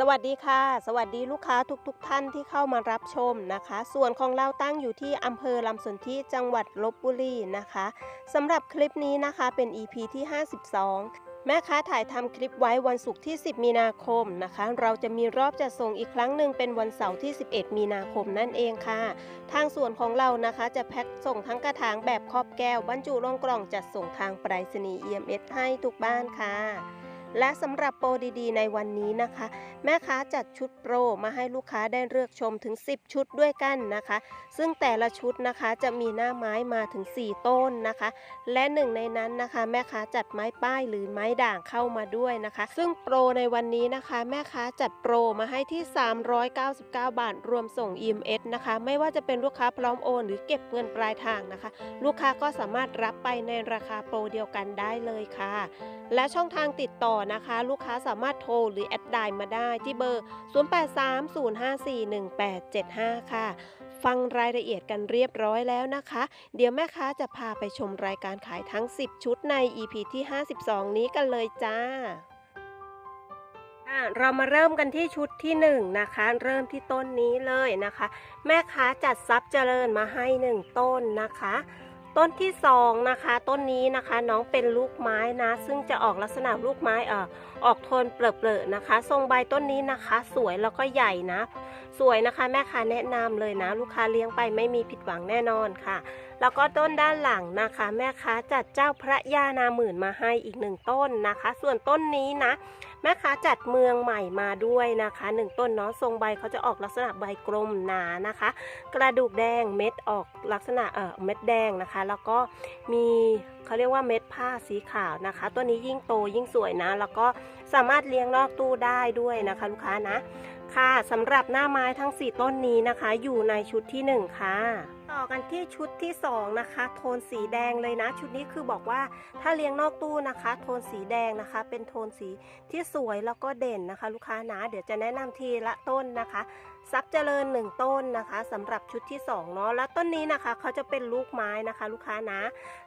สวัสดีค่ะ สวัสดีลูกค้าทุกๆทท่านที่เข้ามารับชมนะคะ ส่วนของเราตั้งอยู่ที่อำเภอลำสนธิจังหวัดลบบุรีนะคะสำหรับคลิปนี้นะคะเป็น EP ที่ 52 แม่ค้าถ่ายทำคลิปไว้วันศุกร์ที่ 10 มีนาคมนะคะ เราจะมีรอบจัดส่งอีกครั้งหนึ่งเป็นวันเสาร์ที่ 11 มีนาคมนั่นเองค่ะ ทางส่วนของเรานะคะจะแพ็คส่งทั้งกระถางแบบครอบแก้วบรรจุลงกล่องจัดส่งทางไปรษณีย์ EMS ให้ทุกบ้านค่ะ และสำหรับโปรดีๆ ในวันนี้นะคะ แม่ค้าจัดชุดโปรมาให้ลูกค้าได้เลือกชมถึง 10 ชุดด้วยกันนะคะ ซึ่งแต่ละชุดนะคะจะมีหน้าไม้มาถึง 4 ต้นนะคะ และหนึ่งในนั้นนะคะ แม่ค้าจัดไม้ป้ายหรือไม้ด่างเข้ามาด้วยนะคะ ซึ่งโปรในวันนี้นะคะ แม่ค้าจัดโปรมาให้ที่ 399 บาท รวมส่ง EMS นะคะ ไม่ว่าจะเป็นลูกค้าพร้อมโอน หรือเก็บเงินปลายทางนะคะ ลูกค้าก็สามารถรับไปในราคาโปรเดียวกันได้เลยค่ะ และช่องทางติดต่อนะคะ ลูกค้าสามารถโทรหรือแอดไลน์มาได้ที่เบอร์ 0830541875 ค่ะ ฟังรายละเอียดกันเรียบร้อยแล้วนะคะ เดี๋ยวแม่ค้าจะพาไปชมรายการขายทั้ง 10 ชุดใน EP ที่ 52 นี้กันเลยจ้าเรามาเริ่มกันที่ชุดที่หนึ่งนะคะ เริ่มที่ต้นนี้เลยนะคะ แม่ค้าจัดซับเจริญมาให้หนึ่งต้นนะคะ ต้นที่สองนะคะ ต้นนี้นะคะน้องเป็นลูกไม้นะ ซึ่งจะออกลักษณะลูกไม้เอ่อ ออกโทนเปลือๆนะคะ ทรงใบต้นนี้นะคะ สวยแล้วก็ใหญ่นะ สวยนะคะแม่ค้าแนะนำเลยนะ ลูกค้าเลี้ยงไปไม่มีผิดหวังแน่นอนค่ะ แล้วก็ต้นด้านหลังนะคะ แม่ค้าจัดเจ้าพระยานาหมื่นมาให้อีกหนึ่งต้นนะคะ ส่วนต้นนี้นะ แม่ค้าจัดเมืองใหม่มาด้วยนะคะหนึ่งต้นเนาะทรงใบเขาจะออกลักษณะใบกลมหนานะคะ กระดูกแดงเม็ดออกลักษณะเอ่อเม็ดแดงนะคะ แล้วก็มี เขาเรียกว่าเม็ดผ้าสีขาวนะคะ ตัวนี้ยิ่งโตยิ่งสวยนะ แล้วก็สามารถเลี้ยงนอกตู้ได้ด้วยนะคะ ลูกค้านะ ค่ะสำหรับหน้าไม้ทั้ง 4 ต้นนี้นะคะ อยู่ในชุดที่ 1 ค่ะ ต่อกันที่ชุดที่ 2 นะคะ โทนสีแดงเลยนะ ชุดนี้คือบอกว่าถ้าเลี้ยงนอกตู้นะคะ โทนสีแดงนะคะ เป็นโทนสีที่สวยแล้วก็เด่นนะคะ ลูกค้านะ เดี๋ยวจะแนะนำทีละต้นนะคะซับเจริญ 1 ต้นนะคะสำหรับชุดที่2เนาะแล้วต้นนี้นะคะเขาจะเป็นลูกไม้นะคะ ลูกค้านะ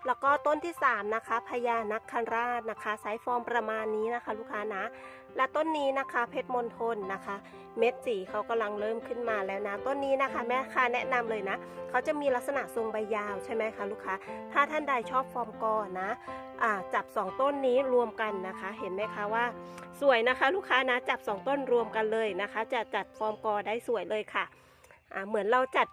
แล้วก็ต้นที่ 3 นะคะพญานักคราชนะคะไซส์ฟอร์มประมาณนี้นะคะ ลูกค้านะ และต้นนี้นะคะเพชรมณฑลนะคะ เม็ดสีเขากำลังเริ่มขึ้นมาแล้วนะต้นนี้นะคะ แม่ค้าแนะนำเลยนะเขาจะมีลักษณะทรงใบยาวใช่ไหมคะลูกค้าถ้าท่านใดชอบฟอร์มกอนะจับ 2 ต้นนี้รวมกันนะคะ เห็นไหมคะว่า สวยนะคะ ลูกค้านะจับ 2 ต้นรวมกันเลยนะคะ จะจัดฟอร์มกอได้สวยเลยค่ะเหมือนเราจัด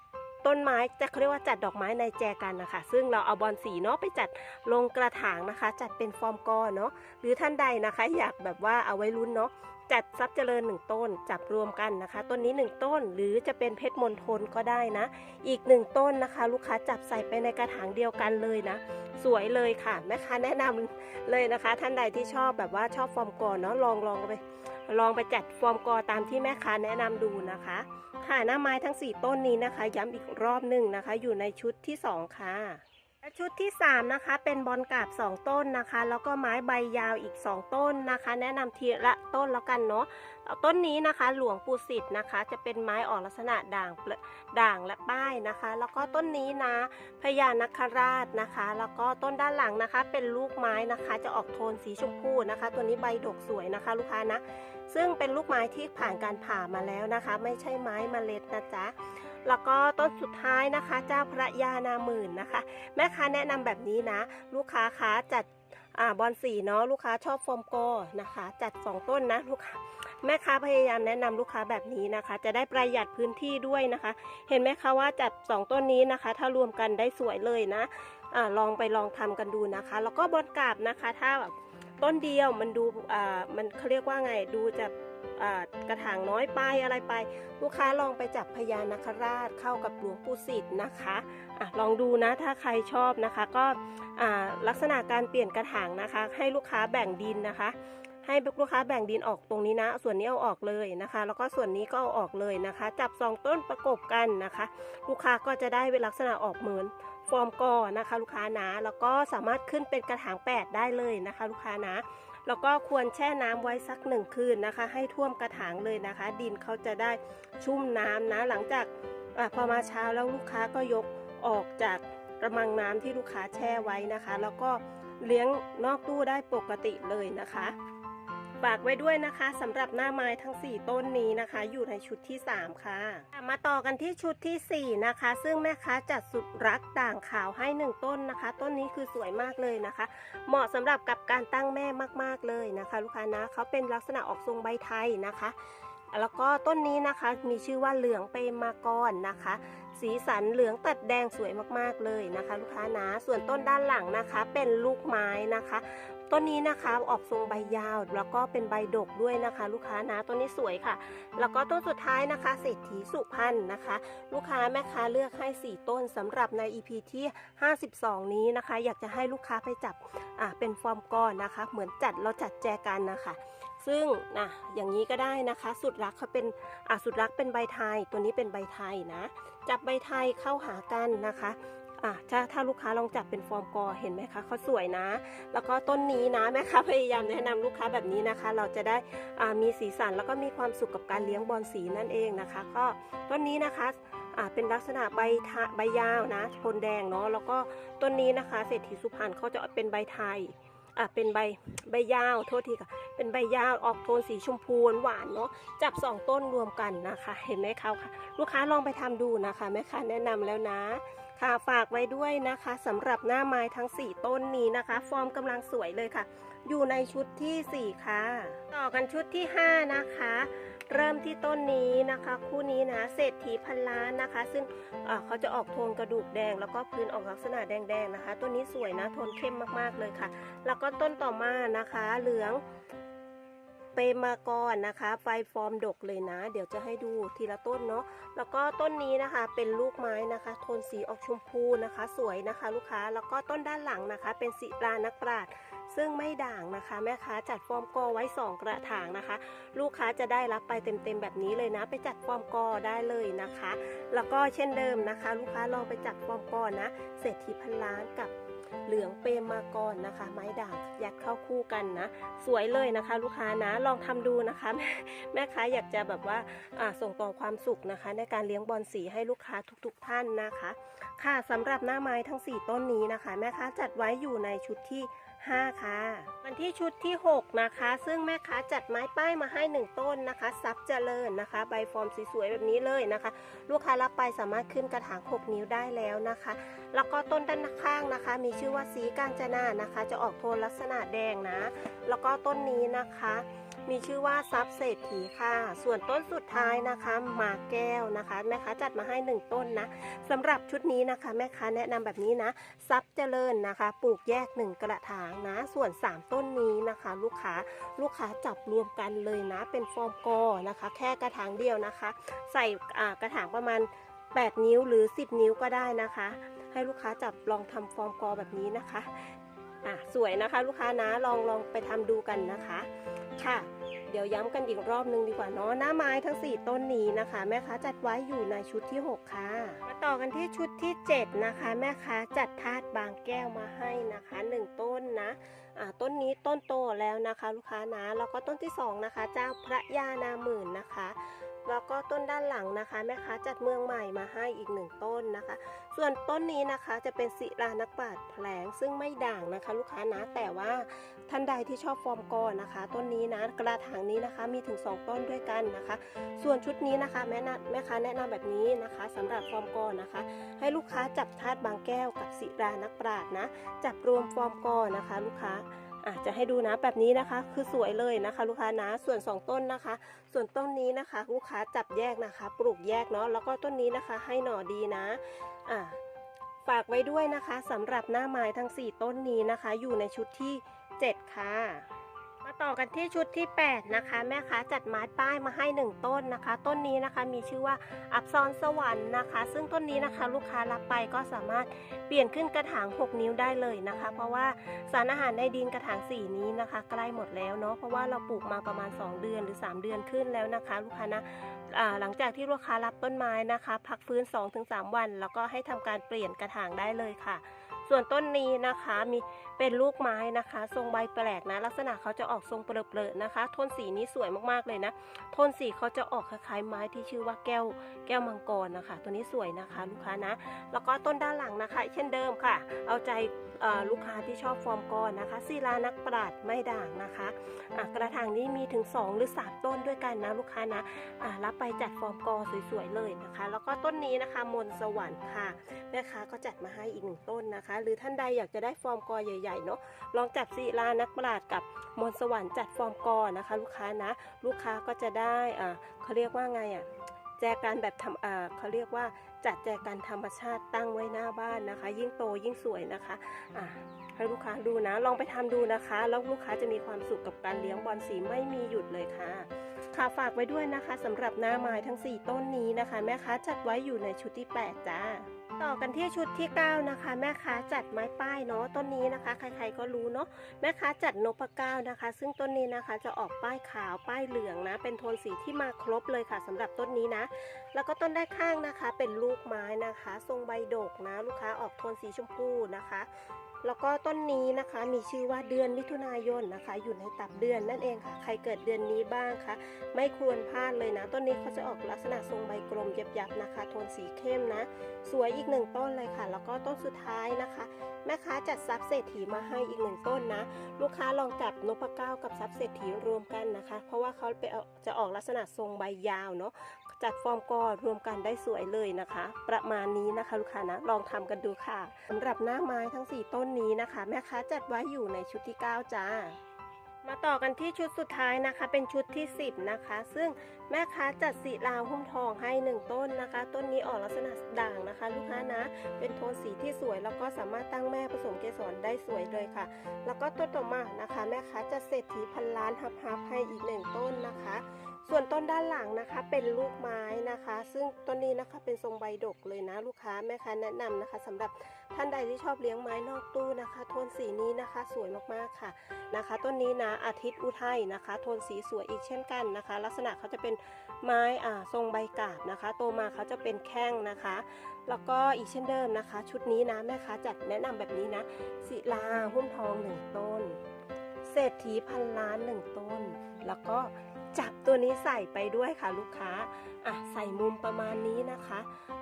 ต้นไม้จะเขาเรียกว่าจัดดอกไม้ในแจกันนะคะ ซึ่งเราเอาบอลสีเนาะไปจัดลงกระถางนะคะ จัดเป็นฟอร์มกอเนาะหรือท่านใดนะคะ อยากแบบว่าเอาไว้ลุ้นเนาะ จัดทรัพย์เจริญหนึ่งต้นจับรวมกันนะคะ ต้นนี้หนึ่งต้นหรือจะเป็นเพชรมณฑลก็ได้นะ อีกหนึ่งต้นนะคะ ลูกค้าจับใส่ไปในกระถางเดียวกันเลยนะ สวยเลยค่ะแม่ค้าแนะนำเลยนะคะ ท่านใดที่ชอบแบบว่าชอบฟอร์มกอเนาะลองลองไปลองไปจัดฟอร์มกอตามที่แม่ค้าแนะนำดูนะคะ ค่ะหน้าไม้ทั้ง 4 ต้นนี้นะคะ ย้ำอีกรอบหนึ่งนะคะ อยู่ในชุดที่ 2 ค่ะ และชุดที่ 3 นะคะ เป็นบอลกาบ 2 ต้นนะคะ แล้วก็ไม้ใบยาวอีก 2 ต้นนะคะ แนะนำทีละต้นแล้วกันเนาะต้นนี้นะคะหลวงปู่สิทธิ์นะคะ จะเป็นไม้ออกลักษณะด่างด่างและป้ายนะคะ แล้วก็ต้นนี้นะพญานคราชนะคะ แล้วก็ต้นด้านหลังนะคะ เป็นลูกไม้นะคะ จะออกโทนสีชมพูนะคะ ตัวนี้ใบดกสวยนะคะ ลูกค้านะ ซึ่งเป็นลูกไม้ที่ผ่านการผ่ามาแล้วนะคะ ไม่ใช่ไม้เมล็ดนะจ๊ะ แล้วก็ต้นสุดท้ายนะคะ เจ้าพระยานาหมื่นนะคะ แม่ค้าแนะนำแบบนี้นะ ลูกค้าคะจัดอบอลสีเนาะลูกค้าชอบฟอร์มโกนะคะ จัด 2 ต้นนะลูกค้าแม่ค้าพยายามแนะนำลูกค้าแบบนี้นะคะ จะได้ประหยัดพื้นที่ด้วยนะคะ เห็นไหมคะว่าจัด 2 ต้นนี้นะคะ ถ้ารวมกันได้สวยเลยนะอลองไปลองทำกันดูนะคะ แล้วก็บอลกาบนะคะ ถ้าแบบต้นเดียวมันดูอ่ามันเขาเรียกว่าไงดูจะ กระถางน้อยไปอะไรไป ลูกค้าลองไปจับพญานาคราชเข้ากับหลวงปู่สิทธิ์นะคะอะลองดูนะถ้าใครชอบนะคะ ก็ลักษณะการเปลี่ยนกระถางนะคะ ให้ลูกค้าแบ่งดินนะคะ ให้ลูกค้าแบ่งดินออกตรงนี้นะ ส่วนนี้เอาออกเลยนะคะ แล้วก็ส่วนนี้ก็เอาออกเลยนะคะ จับสองต้นประกบกันนะคะ ลูกค้าก็จะได้เป็นลักษณะออกเหมือนฟอร์มกอนะคะ ลูกค้านะแล้วก็สามารถขึ้นเป็นกระถางแปดได้เลยนะคะ ลูกค้านะ แล้วก็ควรแช่น้ำไว้สักหนึ่งคืนนะคะ ให้ท่วมกระถางเลยนะคะ ดินเขาจะได้ชุ่มน้ำนะ หลังจากอพอมาเช้าแล้วลูกค้าก็ยกออกจากกระมังน้ำที่ลูกค้าแช่ไว้นะคะ แล้วก็เลี้ยงนอกตู้ได้ปกติเลยนะคะ ฝากไว้ด้วยนะคะสำหรับหน้าไม้ทั้ง 4 ต้นนี้นะคะ อยู่ในชุดที่ 3 ค่ะ มาต่อกันที่ชุดทีสี่4 นะคะ ซึ่งแม่ค้าจัดสุดรักด่างขาวให้ 1 ต้นนะคะ ต้นนี้คือสวยมากเลยนะคะ เหมาะสำหรับกับการตั้งแม่มากๆเลยนะคะ ลูกค้านะเขาเป็นลักษณะออกทรงใบไทยนะคะ แล้วก็ต้นนี้นะคะมีชื่อว่าเหลืองเปรมากรนะคะ สีสันเหลืองตัดแดงสวยมากๆเลยนะคะ ลูกค้านะ ส่วนต้นด้านหลังนะคะเป็นลูกไม้นะคะต้นนี้นะคะออกทรงใบยาวแล้วก็เป็นใบดกด้วยนะคะ ลูกค้านะต้นนี้สวยค่ะ แล้วก็ต้นสุดท้ายนะคะเศรษฐีสุพรรณนะคะ ลูกค้าแม่ค้าเลือกให้ 4 ต้นสำหรับใน EP ที่ 52 นี้นะคะ อยากจะให้ลูกค้าไปจับอ่าเป็นฟอร์มก้อนนะคะ เหมือนจัดเราจัดแจกันนะคะ ซึ่งนะอย่างนี้ก็ได้นะคะ สุดรักเขาเป็นอ่าสุดรักเป็นใบไทย ตัวนี้เป็นใบไทยนะ จับใบไทยเข้าหากันนะคะอะถ้าถ้าลูกค้าลองจับเป็นฟอร์มกอเห็นไหมคะเขาสวยนะ แล้วก็ต้นนี้นะแม่ค้าพยายามแนะนำลูกค้าแบบนี้นะคะ เราจะได้อ่ามีสีสันแล้วก็มีความสุขกับการเลี้ยงบอลสีนั่นเองนะคะ ก็ต้นนี้นะคะอ่าเป็นลักษณะใบทะใบยาวนะโทนแดงเนาะแล้วก็ต้นนี้นะคะ เศรษฐีสุพรรณเขาจะเป็นใบไทย อะเป็นใบใบยาวโทษทีค่ะ เป็นใบยาวออกโทนสีชมพูหวานเนาะจับสองต้นรวมกันนะคะ เห็นไหมคะค่ะ ลูกค้าลองไปทำดูนะคะแม่ค้าแนะนำแล้วนะ ค่ะฝากไว้ด้วยนะคะสำหรับหน้าไม้ทั้ง 4 ต้นนี้นะคะ ฟอร์มกำลังสวยเลยค่ะ อยู่ในชุดทีสี่4 ค่ะ ต่อกันชุดที่ 5 นะคะ เริ่มที่ต้นนี้นะคะ คู่นี้นะเศรษฐีพันล้านนะคะ ซึ่งเขาจะออกโทนกระดูกแดง แล้วก็พื้นออกลักษณะแดงๆนะคะต้นนี้สวยนะโทนเข้มมากๆเลยค่ะ แล้วก็ต้นต่อมานะคะ เหลืองเปรมากรนะคะ ไฟฟอร์มดกเลยนะ เดี๋ยวจะให้ดูทีละต้นเนาะแล้วก็ต้นนี้นะคะเป็นลูกไม้นะคะ โทนสีออกชมพูนะคะ สวยนะคะ ลูกค้าแล้วก็ต้นด้านหลังนะคะ เป็นสีปลานักปราชญ์ ซึ่งไม่ด่างนะคะ แม่ค้าจัดฟอร์มกอไว้ 2 กระถางนะคะ ลูกค้าจะได้รับไปเต็มๆแบบนี้เลยนะ ไปจัดฟอร์มกอได้เลยนะคะ แล้วก็เช่นเดิมนะคะ ลูกค้าลองไปจัดฟอร์มกอนะเศรษฐีพันล้านกับเหลืองเปรมมากรนนะคะ ไม้ด่างยัดเข้าคู่กันนะ สวยเลยนะคะ ลูกค้านะลองทำดูนะคะแม่แม่ค้าอยากจะแบบว่าส่งต่อความสุขนะคะ ในการเลี้ยงบอลสีให้ลูกค้าทุก ๆ ท่านนะคะ ค่ะสำหรับหน้าไม้ทั้ง 4 ต้นนี้นะคะ แม่ค้าจัดไว้อยู่ในชุดที่ 5 ค่ะ วันที่ชุดที่ 6 นะคะ ซึ่งแม่ค้าจัดไม้ป้ายมาให้ 1 ต้นนะคะซับเจริญนะคะ ใบฟอร์มสวยๆแบบนี้เลยนะคะ ลูกค้ารับไปสามารถขึ้นกระถาง 6 นิ้วได้แล้วนะคะ แล้วก็ต้นด้านข้างนะคะ มีชื่อว่าสีกางจนานะคะ จะออกโทนลักษณะแดงนะ แล้วก็ต้นนี้นะคะ มีชื่อว่าซับเศรษฐีค่ะ ส่วนต้นสุดท้ายนะคะหมากแก้วนะคะแม่ค้าจัดมาให้ 1 ต้นนะสำหรับชุดนี้นะคะแม่ค้าแนะนำแบบนี้นะซับเจริญนะคะ ปลูกแยก 1 กระถางนะ ส่วน 3 ต้นนี้นะคะ ลูกค้าลูกค้าจับรวมกันเลยนะ เป็นฟอร์มกอนะคะ แค่กระถางเดียวนะคะ ใส่กระถางประมาณ 8 นิ้วหรือ 10 นิ้วก็ได้นะคะ ให้ลูกค้าจับลองทำฟอร์มกอแบบนี้นะคะอะสวยนะคะลูกค้านะลองลองไปทำดูกันนะคะ ค่ะ เดี๋ยวย้ำกันอีกรอบนึงดีกว่าเนาะหน้าไม้ทั้ง 4 ต้นนี้นะคะ แม่ค้าจัดไว้อยู่ในชุดที่ 6 ค่ะ มาต่อกันที่ชุดที่ 7 นะคะ แม่ค้าจัดธาตุบางแก้วมาให้นะคะ 1 ต้นนะต้นนี้ต้นโตแล้วนะคะ ลูกค้านะแล้วก็ต้นที่ 2 นะคะ เจ้าพระยานาหมื่นนะคะ แล้วก็ต้นด้านหลังนะคะแม่ค้าจัดเมืองใหม่มาให้อีกหนึ่งต้นนะคะ ส่วนต้นนี้นะคะจะเป็นศิลานักปราชญ์แผลงซึ่งไม่ด่างนะคะ ลูกค้านะแต่ว่าท่านใดที่ชอบฟอร์มกอนะคะ ต้นนี้นะกระถางนี้นะคะมีถึง 2 ต้นด้วยกันนะคะ ส่วนชุดนี้นะคะแม่นะแม่ค้าแนะนำแบบนี้นะคะสำหรับฟอร์มกอนะคะ ให้ลูกค้าจับธาตุบางแก้วกับศิลานักปราชญ์นะจับรวมฟอร์มกอนะคะ ลูกค้า อาจจะให้ดูนะแบบนี้นะคะ คือสวยเลยนะคะ ลูกค้านะส่วน 2 ต้นนะคะ ส่วนต้นนี้นะคะ ลูกค้าจับแยกนะคะ ปลูกแยกเนาะแล้วก็ต้นนี้นะคะ ให้หน่อดีนะอ่าฝากไว้ด้วยนะคะสำหรับหน้าไม้ทั้ง 4 ต้นนี้นะคะ อยู่ในชุดที่ 7 ค่ะ ต่อกันที่ชุดที่ 8 นะคะ แม่ค้าจัดไม้ป้ายมาให้ 1 ต้นนะคะ ต้นนี้นะคะมีชื่อว่าอับซอนสวรรค์นะคะ ซึ่งต้นนี้นะคะลูกค้ารับไปก็สามารถเปลี่ยนขึ้นกระถาง 6 นิ้วได้เลยนะคะ เพราะว่าสารอาหารในดินกระถางสีนี้นะคะ ใกล้หมดแล้วเนาะเพราะว่าเราปลูกมาประมาณ 2 เดือนหรือ 3 เดือนขึ้นแล้วนะคะ ลูกค้านะหลังจากที่ลูกค้ารับต้นไม้นะคะ พักฟื้น 2-3 วัน แล้วก็ให้ทำการเปลี่ยนกระถางได้เลยค่ะ ส่วนต้นนี้นะคะมี เป็นลูกไม้นะคะ ทรงใบแปลกนะ ลักษณะเขาจะออกทรงเปรอะๆนะคะ โทนสีนี้สวยมากๆเลยนะ โทนสีเขาจะออกคล้ายๆไม้ที่ชื่อว่าแก้ว แก้วมังกรนะคะ ตัวนี้สวยนะคะลูกค้านะ แล้วก็ต้นด้านหลังนะคะ เช่นเดิมค่ะ เอาใจลูกค้าที่ชอบฟอร์มกอนนะคะศิลานักปราดไม่ด่างนะคะะกระถางนี้มีถึง 2 หรือ 3 ต้นด้วยกันนะลูกค้านะะรับไปจัดฟอร์มกอสวยๆเลยนะคะ แล้วก็ต้นนี้นะคะมนสวรรค์ค่ะแม่ค้าก็จัดมาให้อีกหนึ่งต้นนะคะ หรือท่านใดอยากจะได้ฟอร์มกอใหญ่ๆเนาะลองจับศิลานักปราดกับมนสวรรค์จัดฟอร์มกอนะคะ ลูกค้านะ ลูกค้าก็จะได้อ่าเขาเรียกว่าไงอะแจกันแบบทำอ่าเขาเรียกว่าจัดแจกันธรรมชาติตั้งไว้หน้าบ้านนะคะ ยิ่งโตยิ่งสวยนะคะอ่าให้ลูกค้าดูนะ ลองไปทำดูนะคะ แล้วลูกค้าจะมีความสุขกับการเลี้ยงบอลสีไม่มีหยุดเลยค่ะ ค่ะฝากไว้ด้วยนะคะสำหรับหน้าไม้ทั้ง 4 ต้นนี้นะคะ แม่ค้าจัดไว้อยู่ในชุดที่ 8 จ้า ต่อกันที่ชุดที่ 9 นะคะ แม่ค้าจัดไม้ป้ายเนาะต้นนี้นะคะ ใครๆก็รู้เนาะแม่ค้าจัดนพเก้านะคะ ซึ่งต้นนี้นะคะจะออกป้ายขาวป้ายเหลืองนะ เป็นโทนสีที่มาครบเลยค่ะสำหรับต้นนี้นะ แล้วก็ต้นด้านข้างนะคะ เป็นลูกไม้นะคะ ทรงใบดกนะ ลูกค้าออกโทนสีชมพูนะคะ แล้วก็ต้นนี้นะคะมีชื่อว่าเดือนมิถุนายนนะคะ อยู่ในตับเดือนนั่นเองค่ะ ใครเกิดเดือนนี้บ้างคะไม่ควรพลาดเลยนะ ต้นนี้เขาจะออกลักษณะทรงใบกลมหยับๆนะคะ โทนสีเข้มนะ สวยอีกหนึ่งต้นเลยค่ะ แล้วก็ต้นสุดท้ายนะคะ แม่ค้าจัดซับเศรษฐีมาให้อีกหนึ่งต้นนะ ลูกค้าลองจับนพเก้ากับซับเศรษฐีรวมกันนะคะ เพราะว่าเขาไปเอาจะออกลักษณะทรงใบยาวเนาะ จัดฟอร์มกอรวมกันได้สวยเลยนะคะ ประมาณนี้นะคะลูกค้านะลองทำกันดูค่ะสำหรับหน้าไม้ทั้ง 4 ต้นนี้นะคะ แม่ค้าจัดไว้อยู่ในชุดที่ 9 จ้ามาต่อกันที่ชุดสุดท้ายนะคะ เป็นชุดที่ 10 นะคะ ซึ่งแม่ค้าจัดสีลาวหุ้มทองให้ 1 ต้นนะคะ ต้นนี้ออกลักษณะด่างนะคะ ลูกค้านะ เป็นโทนสีที่สวยแล้วก็สามารถตั้งแม่ผสมเกสรได้สวยเลยค่ะ แล้วก็ต้นต่อมานะคะ แม่ค้าจัดเศรษฐีพันล้านฮับฮับให้อีกหนึ่งต้นนะคะ ส่วนต้นด้านหลังนะคะเป็นลูกไม้นะคะ ซึ่งต้นนี้นะคะเป็นทรงใบดกเลยนะลูกค้าแม่ค้าแนะนำนะคะสำหรับท่านใดที่ชอบเลี้ยงไม้นอกตู้นะคะ โทนสีนี้นะคะสวยมากๆค่ะนะคะต้นนี้นะอาทิตย์อุทัยนะคะ โทนสีสวยอีกเช่นกันนะคะ ลักษณะเขาจะเป็นไม้อ่าทรงใบกาบนะคะ โตมาเขาจะเป็นแข้งนะคะ แล้วก็อีกเช่นเดิมนะคะ ชุดนี้นะแม่ค้าจัดแนะนำแบบนี้นะศิลาหุ้มทองหนึ่งต้น เศรษฐีพันล้านหนึ่งต้น แล้วก็ จับตัวนี้ใส่ไปด้วยค่ะลูกค้าอะใส่มุมประมาณนี้นะคะ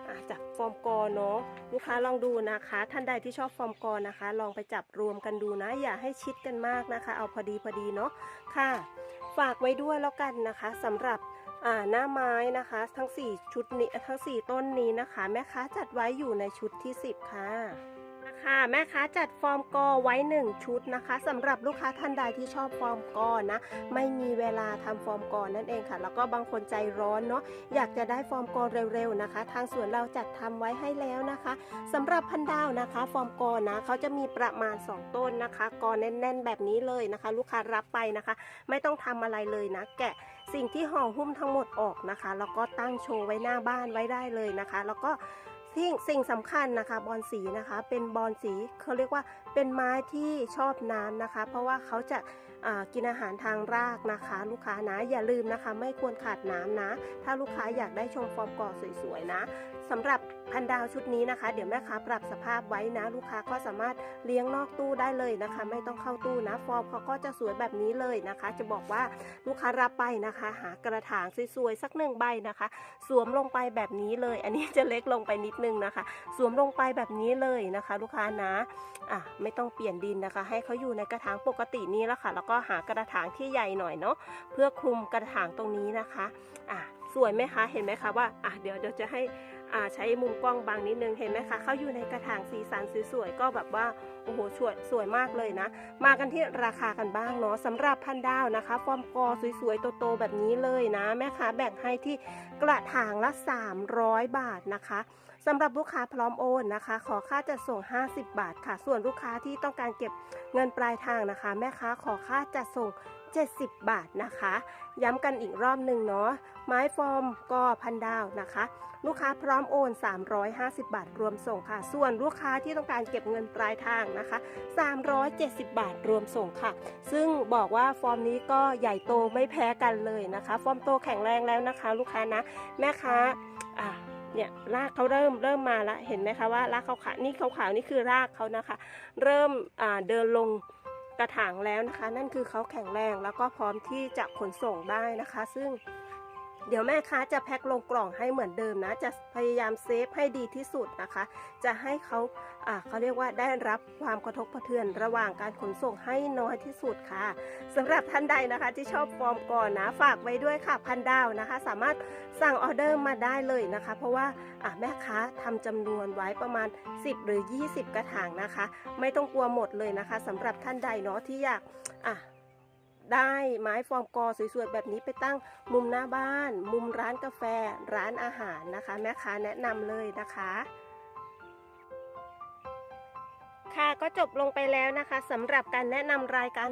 อะจากฟอร์มกอเนาะลูกค้าลองดูนะคะ ท่านใดที่ชอบฟอร์มกอนะคะ ลองไปจับรวมกันดูนะ อย่าให้ชิดกันมากนะคะ เอาพอดีพอดีเนาะค่ะ ฝากไว้ด้วยแล้วกันนะคะสำหรับอ่าหน้าไม้นะคะทั้ง 4 ชุดนี้ทั้ง 4 ต้นนี้นะคะ แม่ค้าจัดไว้อยู่ในชุดที่ 10 ค่ะ ค่ะ แม่ค้าจัดฟอร์มกอไว้ 1 ชุดนะคะสำหรับลูกค้าท่านใดที่ชอบฟอร์มกอนะไม่มีเวลาทำฟอร์มกอนั่นเองค่ะ แล้วก็บางคนใจร้อนเนาะอยากจะได้ฟอร์มกอเร็วๆนะคะ ทางสวนเราจัดทำไว้ให้แล้วนะคะสำหรับพันดาวนะคะ ฟอร์มกอนะเขาจะมีประมาณ 2 ต้นนะคะกอแน่น ๆ แบบนี้เลยนะคะ ลูกค้ารับไปนะคะ ไม่ต้องทำอะไรเลยนะ แกะสิ่งที่ห่อหุ้มทั้งหมดออกนะคะแล้วก็ตั้งโชว์ไว้หน้าบ้านไว้ได้เลยนะคะ แล้วก็ สิ่งสิ่งสำคัญนะคะบอลสีนะคะเป็นบอลสีเขาเรียกว่าเป็นไม้ที่ชอบน้ำนะคะ เพราะว่าเขาจะกินอาหารทางรากนะคะ ลูกค้านะอย่าลืมนะคะ ไม่ควรขาดน้ำนะ ถ้าลูกค้าอยากได้ชมฟอร์มก่อสวยๆนะ สำหรับพันดาวชุดนี้นะคะ เดี๋ยวแม่ค้าปรับสภาพไว้นะ ลูกค้าก็สามารถเลี้ยงนอกตู้ได้เลยนะคะ ไม่ต้องเข้าตู้นะ ฟอร์มเขาก็จะสวยแบบนี้เลยนะคะ จะบอกว่าลูกค้ารับไปนะคะ หากระถางสวยๆสักหนึ่งใบนะคะ สวมลงไปแบบนี้เลย อันนี้จะเล็กลงไปนิดนึงนะคะ สวมลงไปแบบนี้เลยนะคะ ลูกค้านะอะไม่ต้องเปลี่ยนดินนะคะ ให้เขาอยู่ในกระถางปกตินี้แล้วค่ะ แล้วก็หากระถางที่ใหญ่หน่อยเนาะเพื่อคลุมกระถางตรงนี้นะคะอะสวยไหมคะเห็นไหมคะว่าอะเดี๋ยวเดี๋ยวจะให้ ใช้มุมกล้องบางนิดนึงเห็นไหมคะเขาอยู่ในกระถางสีสันสวยๆก็แบบว่าโอ้โหสวยสวยมากเลยนะ มากันที่ราคากันบ้างเนาะสำหรับพันดาวนะคะ ฟอร์มกอสวยๆโตๆแบบนี้เลยนะ แม่ค้าแบ่งให้ที่กระถางละ 300 บาทนะคะสำหรับลูกค้าพร้อมโอนนะคะ ขอค่าจัดส่ง 50 บาทค่ะ ส่วนลูกค้าที่ต้องการเก็บเงินปลายทางนะคะ แม่ค้าขอค่าจัดส่ง70 บาทนะคะ ย้ำกันอีกรอบหนึ่งเนาะ ไม้ฟอร์มกอพันดาวนะคะ ลูกค้าพร้อมโอน 350 บาทรวมส่งค่ะ ส่วนลูกค้าที่ต้องการเก็บเงินปลายทางนะคะ 370 บาทรวมส่งค่ะ ซึ่งบอกว่าฟอร์มนี้ก็ใหญ่โตไม่แพ้กันเลยนะคะ ฟอร์มโตแข็งแรงแล้วนะคะ ลูกค้านะ แม่ค้าอะเนี่ยรากเขาเริ่มเริ่มมาล้วเห็นไหมคะว่ารากเขาวๆนี่ขาวๆนี่คือรากเขานะคะ เริ่มเดินลง กระถางแล้วนะคะ นั่นคือเขาแข็งแรงแล้วก็พร้อมที่จะขนส่งได้นะคะ ซึ่ง เดี๋ยวแม่ค้าจะแพ็คลงกล่องให้เหมือนเดิมนะ จะพยายามเซฟให้ดีที่สุดนะคะ จะให้เขาอ่าเขาเรียกว่าได้รับความกระทบกระเทือนระหว่างการขนส่งให้น้อยที่สุดค่ะสำหรับท่านใดนะคะที่ชอบฟอร์มก่อนนะฝากไว้ด้วยค่ะพันดาวนะคะ สามารถสั่งออเดอร์มาได้เลยนะคะ เพราะว่าอะแม่ค้าทำจำนวนไว้ประมาณ 10 หรือ 20 กระถางนะคะ ไม่ต้องกลัวหมดเลยนะคะสำหรับท่านใดเนาะที่อยากอะ ได้ไม้ฟอร์มกอสวยๆแบบนี้ไปตั้งมุมหน้าบ้าน มุมร้านกาแฟร้านอาหารนะคะ แม่ค้าแนะนำเลยนะคะค่ะก็จบลงไปแล้วนะคะสำหรับการแนะนำรายการ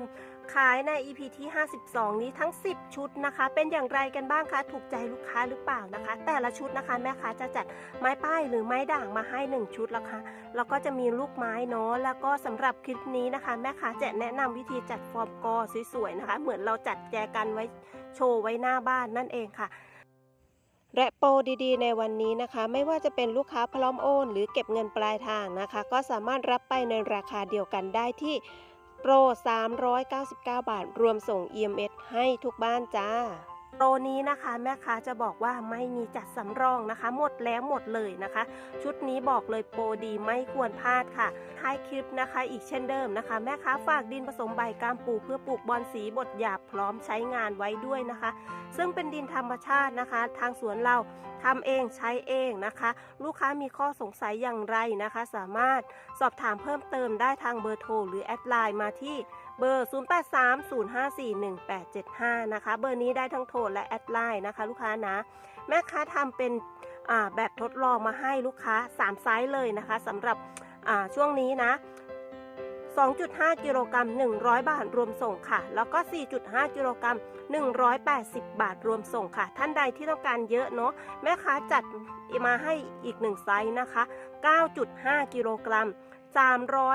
ขายใน EP ที่ 52 นี้ทั้ง 10 ชุดนะคะ เป็นอย่างไรกันบ้างคะ ถูกใจลูกค้าหรือเปล่านะคะ แต่ละชุดนะคะแม่ค้าจะจัดไม้ป้ายหรือไม้ด่างมาให้ 1 ชุดแล้วคะแล้วก็จะมีลูกไม้เนาะแล้วก็สำหรับคลิปนี้นะคะ แม่ค้าจะแนะนำวิธีจัดฟอร์มกอสวยๆนะคะ เหมือนเราจัดแจกันไว้โชว์ไว้หน้าบ้านนั่นเองค่ะและโปรดีๆ ในวันนี้นะคะ ไม่ว่าจะเป็นลูกค้าพร้อมโอน หรือเก็บเงินปลายทางนะคะ ก็สามารถรับไปในราคาเดียวกันได้ที่ โปร 399 บาท รวมส่ง EMS ให้ทุกบ้านจ้า โปรนี้นะคะแม่ค้าจะบอกว่าไม่มีจัดสำรองนะคะ หมดแล้วหมดเลยนะคะ ชุดนี้บอกเลยโปรดีไม่ควรพลาดค่ะท้ายคลิปนะคะ อีกเช่นเดิมนะคะ แม่ค้าฝากดินผสมใบกามปูเพื่อปลูกบอลสีบดหยาบพร้อมใช้งานไว้ด้วยนะคะ ซึ่งเป็นดินธรรมชาตินะคะ ทางสวนเราทำเองใช้เองนะคะ ลูกค้ามีข้อสงสัยอย่างไรนะคะ สามารถสอบถามเพิ่มเติมได้ทางเบอร์โทรหรือแอดไลน์มาที่ เบอร์ 0830541875 นะคะ เบอร์นี้ได้ทั้งโทรและแอดไลน์นะคะ ลูกค้านะ แม่ค้าทำเป็นแบบทดลองมาให้ลูกค้า 3 ไซส์เลยนะคะสำหรับช่วงนี้นะ 2.5 กิโลกรัม 100 บาทรวมส่งค่ะ แล้วก็ 4.5 กิโลกรัม 180 บาทรวมส่งค่ะ ท่านใดที่ต้องการเยอะเนาะ แม่ค้าจัดมาให้อีกหนึ่งไซส์นะคะ 9.5 กิโลกรัม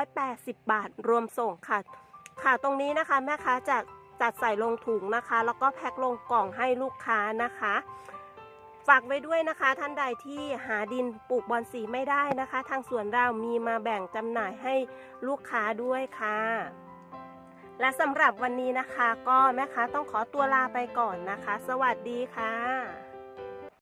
380 บาทรวมส่งค่ะ ค่ะตรงนี้นะคะแม่ค้าจะจัดใส่ลงถุงนะคะ แล้วก็แพ็คลงกล่องให้ลูกค้านะคะ ฝากไว้ด้วยนะคะ ท่านใดที่หาดินปลูกบอนสีไม่ได้นะคะ ทางสวนเรามีมาแบ่งจำหน่ายให้ลูกค้าด้วยค่ะ และสำหรับวันนี้นะคะ ก็แม่ค้าต้องขอตัวลาไปก่อนนะคะ สวัสดีค่ะ